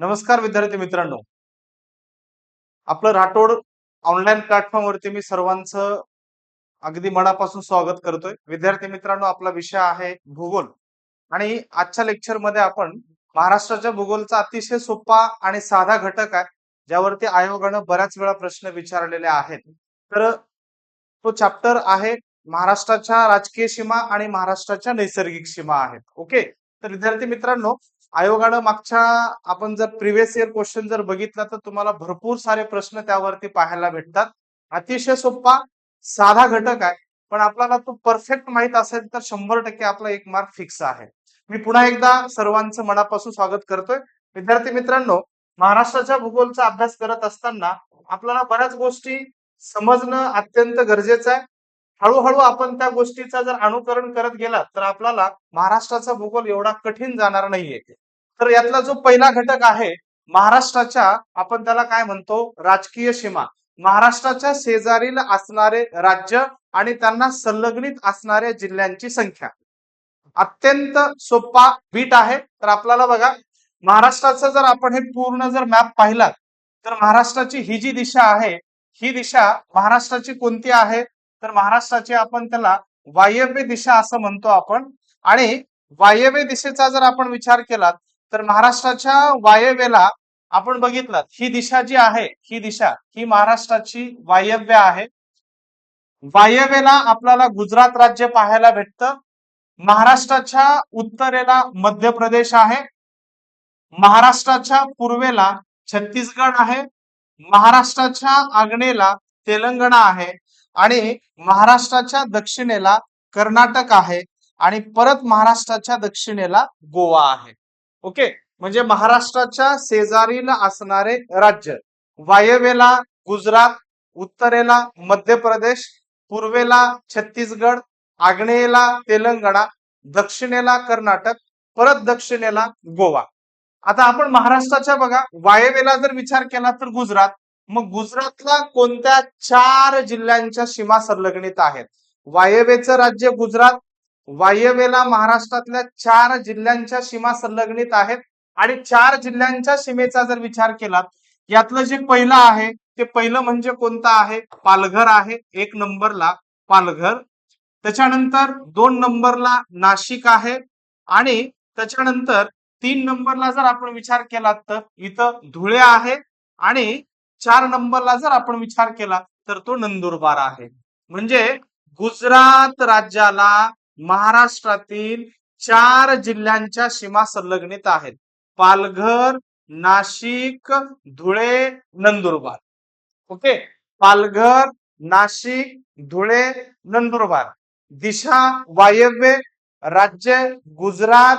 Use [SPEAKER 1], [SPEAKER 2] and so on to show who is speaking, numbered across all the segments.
[SPEAKER 1] नमस्कार विद्यार्थी मित्रांनो. आपलं राठोड ऑनलाईन प्लॅटफॉर्मवरती मी सर्वांचं अगदी मनापासून स्वागत करतोय. विद्यार्थी मित्रांनो आपला विषय आहे भूगोल. आणि आजच्या लेक्चरमध्ये आपण महाराष्ट्राच्या भूगोलचा अतिशय सोपा आणि साधा घटक आहे ज्यावरती आयोगानं बऱ्याच वेळा प्रश्न विचारलेले आहेत. तर तो चॅप्टर आहे महाराष्ट्राच्या राजकीय सीमा आणि महाराष्ट्राच्या नैसर्गिक सीमा आहेत. ओके? तर विद्यार्थी मित्रांनो आयोगानं मागच्या आपण जर प्रिव्हियस इयर क्वेश्चन जर बघितला तर तुम्हाला भरपूर सारे प्रश्न त्यावरती पाहायला भेटतात. अतिशय सोपा साधा घटक आहे. पण आपल्याला तो परफेक्ट माहीत असेल तर शंभर टक्के आपला एक मार्क फिक्स आहे. मी पुन्हा एकदा सर्वांचं मनापासून स्वागत करतोय. विद्यार्थी मित्रांनो महाराष्ट्राच्या भूगोलचा अभ्यास करत असताना आपल्याला बऱ्याच गोष्टी समजणं अत्यंत गरजेचं आहे. हळूहळू आपण त्या गोष्टीचा जर अनुकरण करत गेलात तर आपल्याला महाराष्ट्राचा भूगोल एवढा कठीण जाणार नाहीये. तर यातला जो पहिला घटक आहे महाराष्ट्राच्या आपण त्याला काय म्हणतो? राजकीय सीमा. महाराष्ट्राच्या शेजारील असणारे राज्य आणि त्यांना संलग्नित असणाऱ्या जिल्ह्यांची संख्या. अत्यंत सोपा बीट आहे. तर आपल्याला बघा महाराष्ट्राचं जर आपण हे पूर्ण जर मॅप पाहिलात तर महाराष्ट्राची ही जी दिशा आहे ही दिशा महाराष्ट्राची कोणती आहे? तर महाराष्ट्राची आपण त्याला वायव्य दिशा असं म्हणतो आपण. आणि वायव्य दिशेचा जर आपण विचार केला तर महाराष्ट्राच्या वायव्येला आपण बघितलं ही दिशा जी आहे ही दिशा ही महाराष्ट्राची वायव्य आहे. वायव्येला आपल्याला गुजरात राज्य पाहायला भेटतं. महाराष्ट्राच्या उत्तरेला मध्य प्रदेश आहे. महाराष्ट्राच्या पूर्वेला छत्तीसगड आहे. महाराष्ट्राच्या आग्नेला तेलंगणा आहे. आणि महाराष्ट्राच्या दक्षिणेला कर्नाटक आहे आणि परत महाराष्ट्राच्या दक्षिणेला गोवा आहे. ओके? म्हणजे महाराष्ट्राच्या शेजारीला असणारे राज्य वायव्येला गुजरात उत्तरेला मध्य प्रदेश पूर्वेला छत्तीसगड आग्नेयेला तेलंगणा दक्षिणेला कर्नाटक परत दक्षिणेला गोवा. आता आपण महाराष्ट्राच्या बघा वायव्येला जर विचार केला तर गुजरात मग गुजरातला कोणत्या चार जिल्ह्यांच्या सीमा संलग्नित आहेत? वायव्येचं राज्य गुजरात वायव्येला महाराष्ट्रातल्या चार जिल्ह्यांच्या सीमा संलग्नित आहेत आणि चार जिल्ह्यांच्या सीमेचा जर विचार केला यातलं जे पहिलं आहे ते पहिलं म्हणजे कोणतं आहे? पालघर आहे एक नंबरला पालघर. त्याच्यानंतर दोन नंबरला नाशिक आहे आणि त्याच्यानंतर तीन नंबरला जर आपण विचार केला तर इथं धुळे आहे आणि चार नंबरला जर आपण विचार केला तर तो नंदुरबार आहे. म्हणजे गुजरात राज्याला महाराष्ट्रातील चार जिल्ह्यांच्या सीमा संलग्नित आहेत. पालघर नाशिक धुळे नंदुरबार. ओके? पालघर नाशिक धुळे नंदुरबार. दिशा वायव्य राज्य गुजरात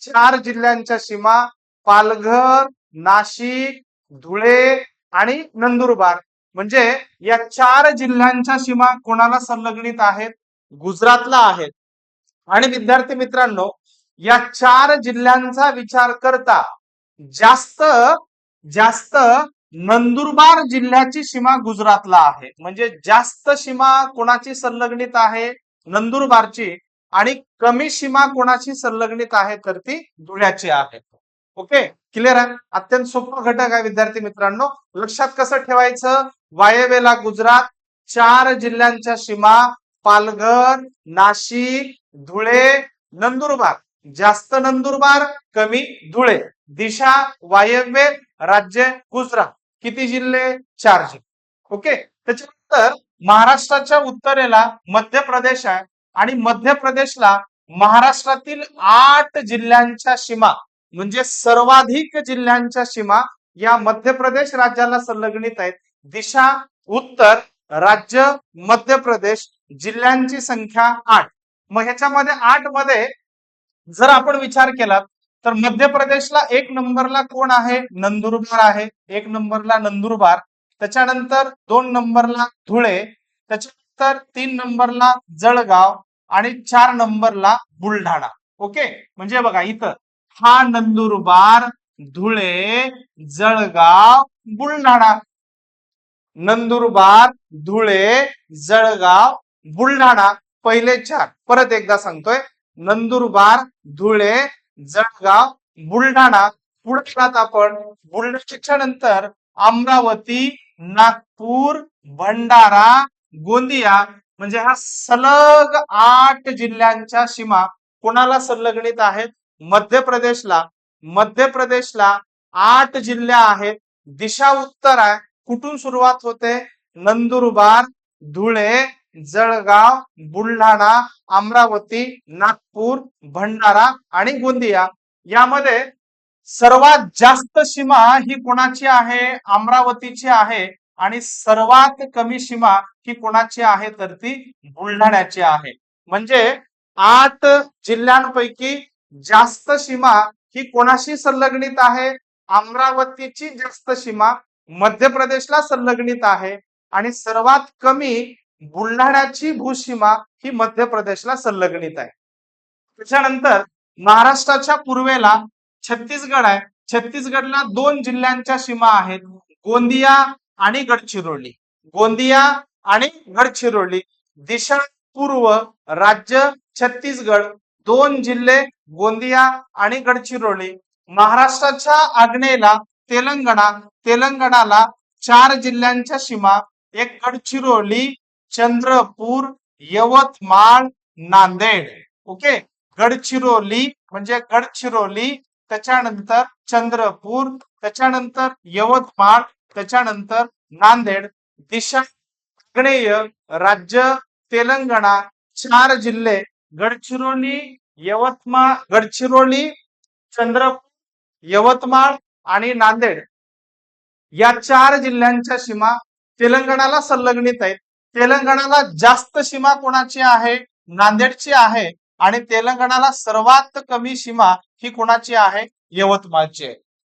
[SPEAKER 1] चार जिल्ह्यांच्या सीमा पालघर नाशिक धुळे आणि नंदुरबार. म्हणजे या चार जिल्ह्यांच्या सीमा कोणाला संलग्नित आहेत? गुजरातला आहेत. आणि विद्यार्थी मित्रांनो या चार जिल्ह्यांचा विचार करता जास्त जास्त नंदुरबार जिल्ह्याची सीमा गुजरातला आहे. म्हणजे जास्त सीमा कोणाची संलग्नित आहे? नंदुरबारची. आणि कमी सीमा कोणाची संलग्नित आहे? तर ती धुळ्याची आहे. ओके क्लिअर आहे? अत्यंत सोपा घटक आहे विद्यार्थी मित्रांनो. लक्षात कसं ठेवायचं? वायव्येला गुजरात चार जिल्ह्यांच्या सीमा पालघर नाशिक धुळे नंदुरबार. जास्त नंदुरबार कमी धुळे. दिशा वायव्य राज्य गुजरात. किती जिल्हे? चार जिल्हे. ओके त्याच्यानंतर महाराष्ट्राच्या उत्तरेला मध्य प्रदेश आहे आणि मध्य प्रदेशला महाराष्ट्रातील आठ जिल्ह्यांच्या सीमा. म्हणजे सर्वाधिक जिल्ह्यांच्या सीमा या मध्य प्रदेश राज्याला संलग्नित आहेत. दिशा उत्तर राज्य मध्य प्रदेश जिल्ह्यांची संख्या आठ. मग ह्याच्यामध्ये आठमध्ये जर आपण विचार केला तर मध्य प्रदेशला एक नंबरला कोण आहे? नंदुरबार आहे. एक नंबरला नंदुरबार त्याच्यानंतर दोन नंबरला धुळे त्याच्यानंतर तीन नंबरला जळगाव आणि चार नंबरला बुलढाणा. ओके? म्हणजे बघा इथं. हा नंदुरबार धुळे जळगाव बुलढाणा. नंदुरबार धुळे जळगाव बुलढाणा. पहिले चार. परत एकदा सांगतोय. नंदुरबार धुळे जळगाव बुलढाणा. पुढे गेलात आपण बुलढाण्याच्या नंतर अमरावती नागपूर भंडारा गोंदिया. म्हणजे हा सलग आठ जिल्ह्यांच्या सीमा कोणाला संलग्नित आहेत? मध्य प्रदेशला मध्य प्रदेशला आठ जिल्हे आहेत. दिशा उत्तर आहे. कुठून सुरुवात होते? नंदुरबार धुळे जळगाव बुलढाणा अमरावती नागपूर भंडारा आणि गोंदिया. यामध्ये सर्वात जास्त सीमा ही कोणाची आहे? अमरावतीची आहे. आणि सर्वात कमी सीमा ही कोणाची आहे? तर ती बुलढाण्याची आहे. म्हणजे आठ जिल्ह्यांपैकी जास्त सीमा ही कोणाशी संलग्नित आहे? अमरावतीची जास्त सीमा मध्य प्रदेशला संलग्नित आहे. आणि सर्वात कमी बुलढाण्याची भूसीमा ही मध्य प्रदेशला संलग्नित आहे. त्याच्यानंतर महाराष्ट्राच्या पूर्वेला छत्तीसगड आहे. छत्तीसगडला दोन जिल्ह्यांच्या सीमा आहेत. गोंदिया आणि गडचिरोली. गोंदिया आणि गडचिरोली. दिशा पूर्व राज्य छत्तीसगड दोन जिल्हे गोंदिया आणि गडचिरोली. महाराष्ट्राच्या आग्नेला तेलंगणा तेलंगणाला चार जिल्ह्यांच्या सीमा एक गडचिरोली चंद्रपूर यवतमाळ नांदेड. ओके? गडचिरोली म्हणजे गडचिरोली त्याच्यानंतर चंद्रपूर त्याच्यानंतर यवतमाळ त्याच्यानंतर नांदेड. दिशा आग्नेय राज्य तेलंगणा चार जिल्हे गडचिरोली यवतमाळ गडचिरोली चंद्रपूर यवतमाळ आणि नांदेड या चार जिल्ह्यांच्या सीमा तेलंगणाला संलग्नित आहेत. तेलंगणाला जास्त सीमा कोणाची आहे? नांदेडची आहे. आणि तेलंगणाला सर्वात कमी सीमा ही कोणाची आहे? यवतमाळची आहे.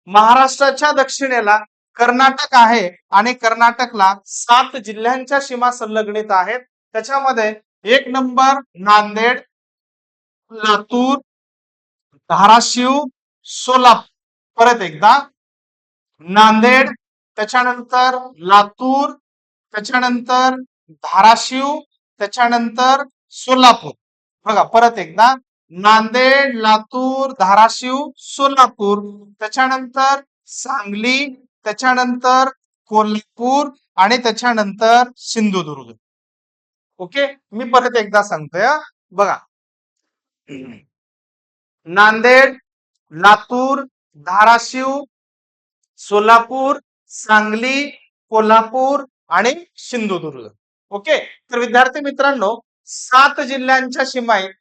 [SPEAKER 1] महाराष्ट्राच्या दक्षिणेला कर्नाटक आहे आणि कर्नाटकला सात जिल्ह्यांच्या सीमा संलग्नित आहेत. त्याच्यामध्ये एक नंबर नांदेड लातूर धाराशिव सोलापूर. परत एकदा. नांदेड त्याच्यानंतर लातूर त्याच्यानंतर धाराशिव त्याच्यानंतर सोलापूर. बघा परत एकदा. नांदेड लातूर धाराशिव सोलापूर. त्याच्यानंतर सांगली त्याच्यानंतर कोल्हापूर आणि त्याच्यानंतर सिंधुदुर्ग. ओके? मी परत एकदा सांगतोय बघा. नांदेड लातूर धाराशिव सोलापूर सांगली कोल्हापूर आणि सिंधुदुर्ग. ओके? तर विद्यार्थी मित्रांनो सात जिल्ह्यांच्या सीमा आहेत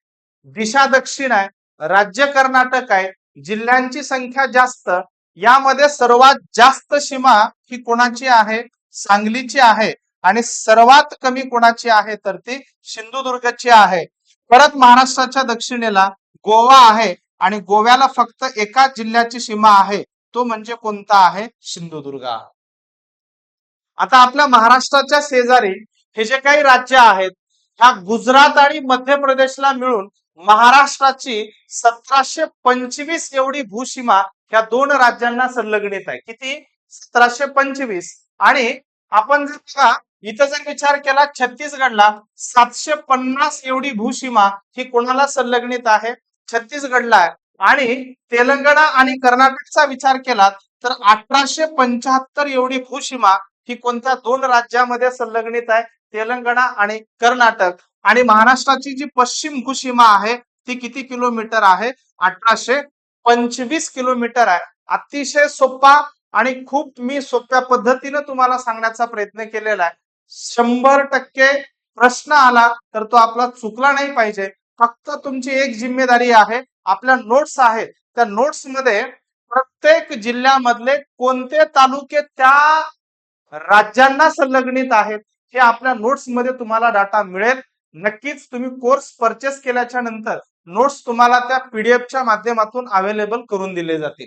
[SPEAKER 1] दिशा दक्षिण आहे राज्य कर्नाटक आहे जिल्ह्यांची संख्या जास्त यामध्ये सर्वात जास्त सीमा ही कोणाची आहे? सांगलीची आहे. आणि सर्वात कमी कोणाची आहे तर ती सिंधुदुर्गची आहे. परत महाराष्ट्राच्या दक्षिणेला गोवा आहे आणि गोव्याला फक्त एका जिल्ह्याची सीमा आहे. तो म्हणजे कोणता आहे? सिंधुदुर्ग. आता आपल्या महाराष्ट्राच्या शेजारी हे जे काही राज्य आहेत ह्या गुजरात आणि मध्य प्रदेशला मिळून महाराष्ट्राची सतराशे पंचवीस एवढी भूसीमा ह्या दोन राज्यांना संलग्नित आहे. किती? सतराशे पंचवीस. आणि आपण जर बघा इथं जर विचार केला छत्तीसगडला सातशे पन्नास एवढी भूसीमा ही कोणाला संलग्नित आहे? छत्तीसगडला आहे. आणि तेलंगणा आणि कर्नाटकचा विचार केला तर अठराशे पंच्याहत्तर एवढी भूसीमा ही कोणत्या दोन राज्यामध्ये संलग्नित आहे? तेलंगणा आणि कर्नाटक. आणि महाराष्ट्राची जी पश्चिम भूसीमा आहे ती किती किलोमीटर आहे? अठराशे पंचवीस किलोमीटर आहे. अतिशय सोपा आणि खूप मी सोप्या पद्धतीने तुम्हाला सांगण्याचा प्रयत्न केलेला आहे. शंभर टक्के प्रश्न आला तर तो आपला चुकला नाही पाहिजे. फक्त तुमची एक जिम्मेदारी आहे. आपल्या नोट्स आहेत. त्या नोट्समध्ये प्रत्येक जिल्ह्यामधले कोणते तालुके त्या राज्यांना संलग्नित आहेत हे आपल्या नोट्समध्ये तुम्हाला डाटा मिळेल. नक्कीच तुम्ही कोर्स परचेस केल्याच्यानंतर नोट्स तुम्हाला त्या पीडीएफच्या माध्यमातून अवेलेबल करून दिले जातील.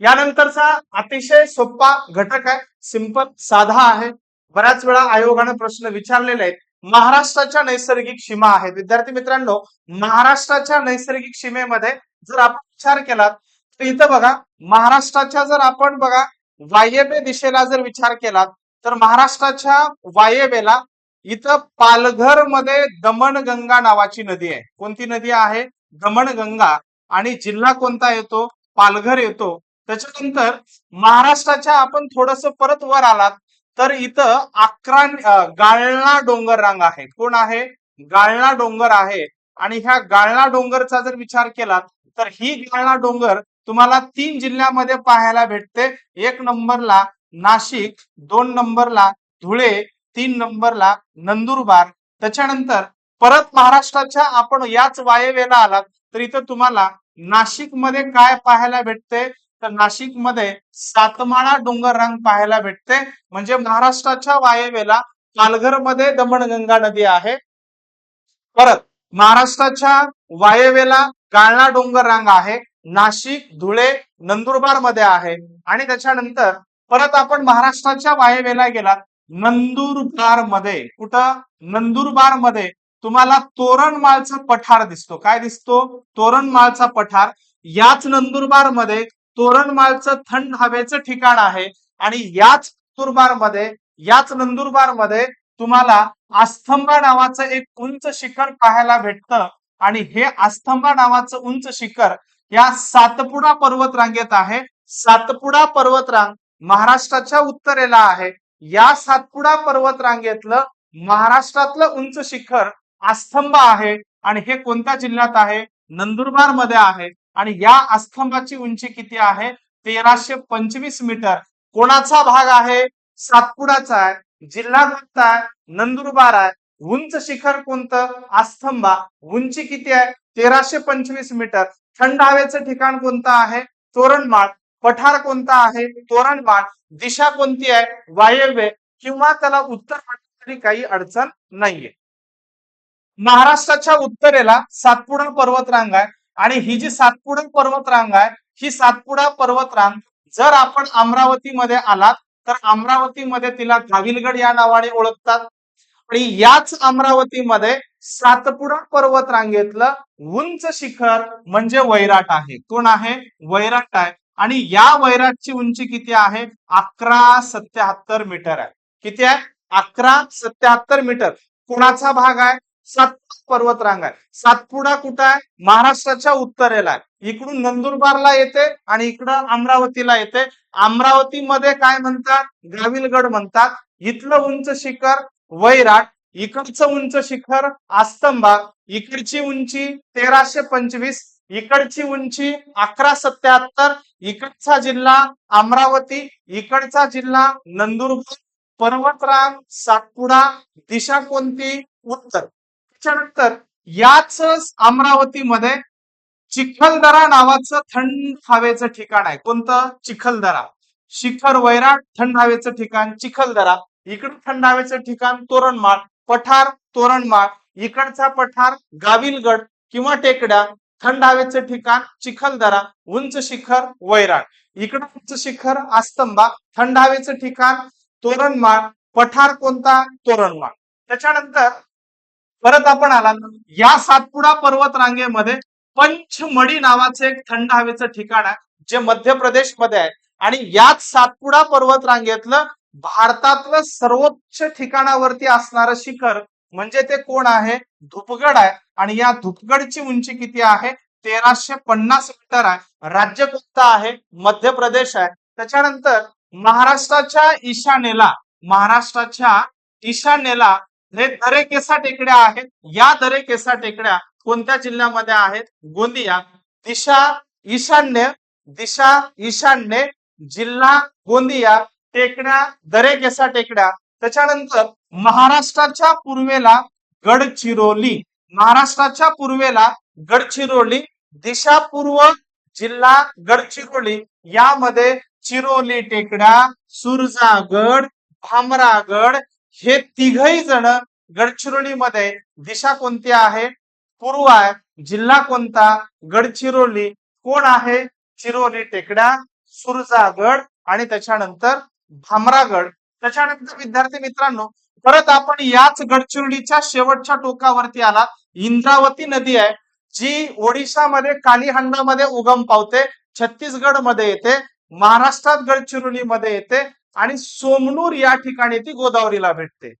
[SPEAKER 1] यानंतरचा अतिशय सोपा घटक आहे. सिंपल साधा आहे. बऱ्याच वेळा आयोगानं प्रश्न विचारलेले आहेत. महाराष्ट्राच्या नैसर्गिक सीमा आहेत. विद्यार्थी मित्रांनो महाराष्ट्राच्या नैसर्गिक सीमेमध्ये जर आपण विचार केला तर इथं बघा महाराष्ट्राच्या जर आपण बघा वायव्य दिशेला जर विचार केला तर महाराष्ट्राच्या वायव्येला इथं पालघरमध्ये दमणगंगा नावाची नदी आहे. कोणती नदी आहे? दमणगंगा. आणि जिल्हा कोणता येतो? पालघर येतो. त्याच्यानंतर महाराष्ट्राच्या आपण थोडस परत वर आलात तर इथं अकरा गाळणा डोंगर रांग आहे कोण आहे? गाळणा डोंगर आहे. आणि ह्या गाळणा डोंगरचा जर विचार केला तर ही गाळणा डोंगर तुम्हाला तीन जिल्ह्यामध्ये पाहायला भेटते. एक नंबरला नाशिक दोन नंबरला धुळे तीन नंबरला नंदुरबार. त्याच्यानंतर परत महाराष्ट्राच्या आपण याच वायव्येला आलात तर इथं तुम्हाला नाशिकमध्ये काय पाहायला भेटते? तर नाशिकमध्ये सातमाळा डोंगर रांग पाहायला भेटते. म्हणजे महाराष्ट्राच्या वायव्येला पालघरमध्ये दमणगंगा नदी आहे. परत महाराष्ट्राच्या वायव्येला गाळणा डोंगर रांग आहे. नाशिक धुळे नंदुरबारमध्ये आहे. आणि त्याच्यानंतर परत आपण महाराष्ट्राच्या वायव्येला गेलात. नंदुरबारमध्ये कुठं? नंदुरबारमध्ये तुम्हाला तोरणमाळचा पठार दिसतो. काय दिसतो? तोरणमाळचा पठार. याच नंदुरबारमध्ये तोरणमाळचं थंड हवेचं ठिकाण आहे. आणि याच नंदुरबारमध्ये याच नंदुरबारमध्ये तुम्हाला आस्थंबा नावाचं एक उंच शिखर पाहायला भेटतं. आणि हे आस्थंबा नावाचं उंच शिखर या सातपुडा पर्वत रांगेत आहे. सातपुडा पर्वतरांग महाराष्ट्राच्या उत्तरेला आहे. या सातपुडा पर्वत रांगेतलं महाराष्ट्रातलं उंच शिखर आस्थंबा आहे. आणि हे कोणत्या जिल्ह्यात आहे? नंदुरबारमध्ये आहे. आणि या आस्थंबाची उंची किती आहे? तेराशे पंचवीस मीटर. कोणाचा भाग आहे? सातपुडाचा आहे. जिल्हा कोणता आहे. नंदुरबार आहे. उंच शिखर कोणतं? आस्थंबा उंची किती आहे? तेराशे पंचवीस मीटर. थंड हवेचं ठिकाण कोणतं आहे? तोरणमाळ. पठार कोणता आहे? तोरणमाळ. दिशा कोणती आहे? वायव्य. किंवा त्याला उत्तर म्हटलं तरी काही अडचण नाहीये. महाराष्ट्राच्या उत्तरेला सातपुडा पर्वतरांग आहे. आणि ही जी सातपुडा पर्वतरांग आहे ही सातपुडा पर्वतरांग जर आपण अमरावतीमध्ये आलात तर अमरावतीमध्ये तिला गाविलगड या नावाने ओळखतात. आणि याच अमरावतीमध्ये सातपुडा पर्वत रांगेतलं उंच शिखर म्हणजे वैराट आहे. कोण आहे? वैराट आहे. आणि या वैराटची उंची किती आहे? अकरा सत्याहत्तर मीटर आहे. किती आहे? अकरा सत्याहत्तर मीटर. कुणाचा भाग आहे? सातपुडा पर्वत रांग आहे. सातपुडा कुठं आहे? महाराष्ट्राच्या उत्तरेला आहे. इकडून नंदुरबारला येते आणि इकडं अमरावतीला येते. अमरावतीमध्ये काय म्हणतात? गाविलगड म्हणतात. इथलं उंच शिखर वैराट इकडचं उंच शिखर आस्तंबा इकडची उंची तेराशे पंचवीस इकडची उंची अकरा सत्याहत्तर इकडचा जिल्हा अमरावती इकडचा जिल्हा नंदुरबार पर्वतरांग सातपुडा दिशा कोणती? उत्तर. त्याच्यानंतर याच अमरावतीमध्ये चिखलदरा नावाचं थंड हवेचं ठिकाण आहे. कोणतं? चिखलदरा. शिखर वैराट थंड हवेचं ठिकाण चिखलदरा. इकडं थंड हवेचं ठिकाण तोरणमाळ पठार तोरणमाळ. इकडचा पठार गाविलगड किंवा टेकड्या थंड हवेचं ठिकाण चिखलदरा उंच शिखर वैराट. इकडं उंच शिखर आस्तंबा थंड हवेचं ठिकाण तोरणमाळ पठार कोणता? तोरणमाळ. त्याच्यानंतर परत आपण आला या सातपुडा पर्वत रांगेमध्ये पंचमढी नावाचं एक थंड हवेचं ठिकाण आहे जे मध्य प्रदेशमध्ये आहे. आणि याच सातपुडा पर्वत रांगेतलं भारतातलं सर्वोच्च ठिकाणावरती असणारं शिखर म्हणजे ते कोण आहे? धुपगड आहे. आणि या धुपगडची उंची किती आहे? तेराशे पन्नास मीटर आहे. राज्य कोणतं आहे? मध्य प्रदेश आहे. त्याच्यानंतर महाराष्ट्राच्या ईशान्येला महाराष्ट्राच्या ईशान्येला हे दरेकेसा टेकड्या आहेत या दरेकेसा टेकड्या कोणत्या जिल्ह्यामध्ये आहेत? गोंदिया. दिशा ईशान्य दिशा ईशान्य जिल्हा गोंदिया टेकड्या दरेकेसा टेकड्या त्याच्यानंतर महाराष्ट्राच्या पूर्वेला गडचिरोली. महाराष्ट्राच्या पूर्वेला गडचिरोली दिशा पूर्व जिल्हा गडचिरोली. यामध्ये चिरोली टेकड्या सुरजागड भामरागड हे तिघही जण गडचिरोलीमध्ये. दिशा कोणती आहे? पूर्व आहे. जिल्हा कोणता? गडचिरोली. कोण आहे? चिरोली टेकड्या सुरजागड आणि त्याच्यानंतर भामरागड. त्याच्यानंतर विद्यार्थी मित्रांनो परत आपण याच गडचिरोलीच्या शेवटच्या टोकावरती आला इंद्रावती नदी आहे जी ओडिशामध्ये कालीहंडामध्ये उगम पावते. छत्तीसगडमध्ये येते. महाराष्ट्रात गडचिरोलीमध्ये येते. आणि सोमनूर या ठिकाणी ती गोदावरीला भेटते.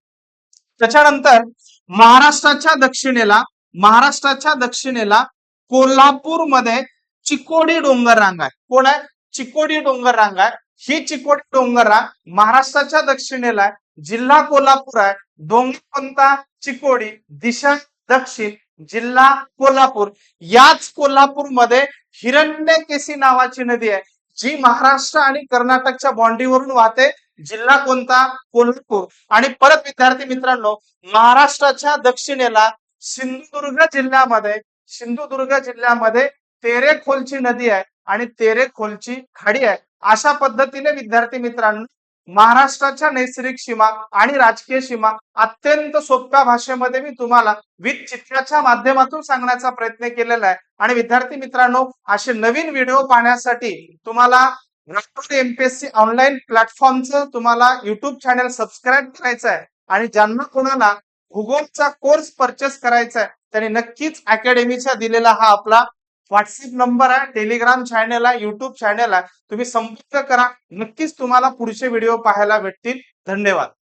[SPEAKER 1] त्याच्यानंतर महाराष्ट्राच्या दक्षिणेला महाराष्ट्राच्या दक्षिणेला कोल्हापूरमध्ये चिकोडी डोंगर रांग आहे. कोण आहे? चिकोडी डोंगर रांग आहे. ही चिकोडी डोंगर रांग महाराष्ट्राच्या दक्षिणेला आहे. जिल्हा कोल्हापूर आहे. डोंगर कोणता चिकोडी दिशा दक्षिण जिल्हा कोल्हापूर. याच कोल्हापूरमध्ये हिरण्यकेसी नावाची नदी आहे. जी महाराष्ट्र आणि कर्नाटकच्या बॉन्डीवरून वाहते जिल्हा कोणता? कोल्हापूर. आणि परत विद्यार्थी मित्रांनो महाराष्ट्राच्या दक्षिणेला सिंधुदुर्ग जिल्ह्यामध्ये सिंधुदुर्ग जिल्ह्यामध्ये तेरेखोलची नदी आहे आणि तेरेखोलची खाडी आहे. अशा पद्धतीने विद्यार्थी मित्रांनो महाराष्ट्राच्या नैसर्गिक सीमा आणि राजकीय सीमा अत्यंत सोप्या भाषेमध्ये मी तुम्हाला विथ चित्राच्या माध्यमातून सांगण्याचा प्रयत्न केलेला आहे. आणि विद्यार्थी मित्रांनो असे नवीन व्हिडिओ पाहण्यासाठी तुम्हाला राष्ट्रीय एमपीएससी ऑनलाईन प्लॅटफॉर्मचं तुम्हाला युट्यूब चॅनल सबस्क्राईब करायचं आहे. आणि ज्यांना कोणाला भूगोलचा कोर्स परचेस करायचा आहे त्यांनी नक्कीच अकॅडमीचा दिलेला हा आपला व्हॉट्सअप नंबर आहे टेलिग्राम चॅनल आहे युट्यूब चॅनल आहे. तुम्ही संपर्क करा. नक्कीच तुम्हाला पुढचे व्हिडिओ पाहायला भेटतील. धन्यवाद.